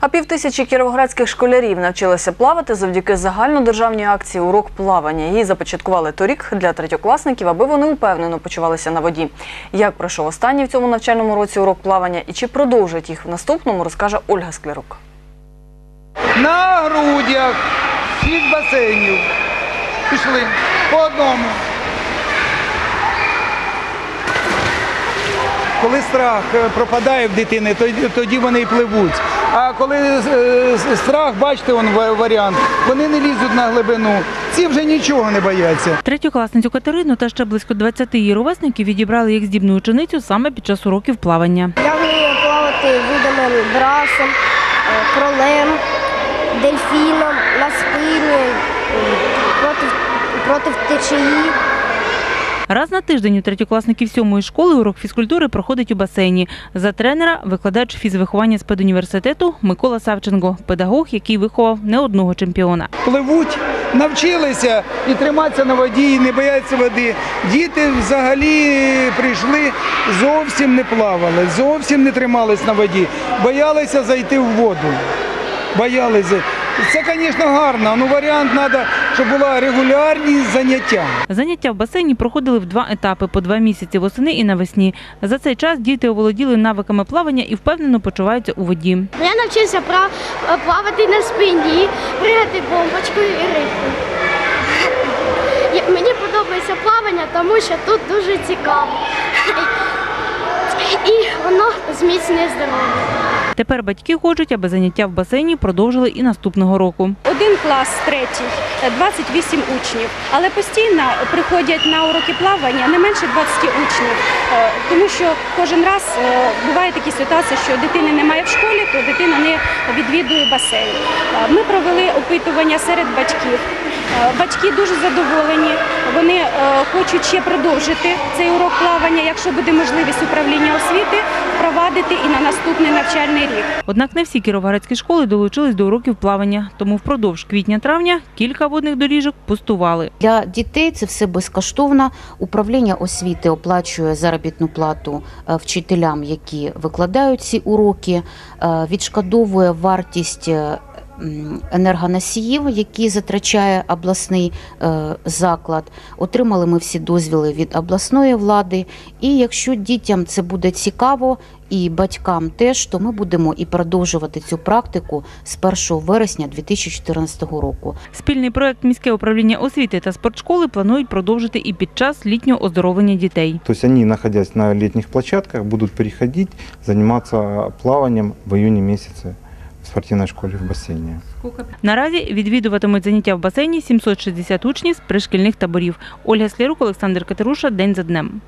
А півтисячі кіровоградських школярів навчилися плавати завдяки загальнодержавній акції Урок плавання. Її започаткували торік для третьокласників, аби вони упевнено почувалися на воді. Як пройшов останній в цьому навчальному році урок плавання і чи продовжать їх в наступному, розкаже Ольга Склярук. На грудях, шість басейнів. Пішли по одному. Коли страх е, пропадає в дитини, тоді- вони і пливуть. А коли е, страх, бачите, ва- варіант, вони не лізуть на глибину. Ці вже нічого не бояться. Третьокласницю Катерину та ще близько 20 її ровесників відібрали як здібну ученицю саме під час уроків плавання. Я вмію плавати видами брасом, е, кролем, дельфіном, на спині, е, проти, проти течії. Раз на тиждень у третьокласників сьомої школи урок фізкультури проходить у басейні. За тренера викладач фізвиховання з педуніверситету Микола Савченко, педагог, який виховав не одного чемпіона. Пливуть, навчилися і триматися на воді, і не бояться води. Діти взагалі прийшли, зовсім не плавали, зовсім не тримались на воді, боялися зайти в воду. Боялися. Це, звісно, гарно, але варіант треба, щоб була регулярність заняття. Заняття в басейні проходили в два етапи по два місяці восени і навесні. За цей час діти оволоділи навиками плавання і впевнено почуваються у воді. Я навчився плавати на спині, пригати бомбочкою і рибкою. Я- Мені подобається плавання, тому що тут дуже цікаво. І воно зміцнює здоров'я. Тепер батьки хочуть, аби заняття в басейні продовжили і наступного року. Один клас, третій, е, 28 учнів. Але постійно приходять на уроки плавання не менше 20 учнів, Е, тому що кожен раз е, буває такі ситуації, що дитини немає в школі, то дитина не відвідує басейн. Е, Ми провели опитування серед батьків. Е, Батьки дуже задоволені. Вони е, хочуть ще продовжити цей урок плавання, якщо буде можливість управління освіти, впровадити і на наступний навчальний рік. Однак не всі кіровоградські школи долучились до уроків плавання, тому впродовж квітня-травня кілька водних доріжок пустували. Для дітей це все безкоштовно. Управління освіти оплачує заробітну плату е, вчителям, які викладають ці уроки, відшкодовує вартість. Енергоносіїв, які затрачає обласний е, заклад, отримали ми всі дозвіли від обласної влади. І якщо дітям це буде цікаво, і батькам теж, то ми будемо і продовжувати цю практику з 1 вересня 2014 року. Спільний проект міське управління освіти та спортшколи планують продовжити і під час літнього оздоровлення дітей. То есть они, находясь на летних площадках, будут переходить, заниматься плаванием в июне месяце в школі в басейні. Наразі відвідуватимуть заняття в басейні 760 учнів з пришкільних таборів. Ольга Слірук, Олександр Катеруша. День за днем.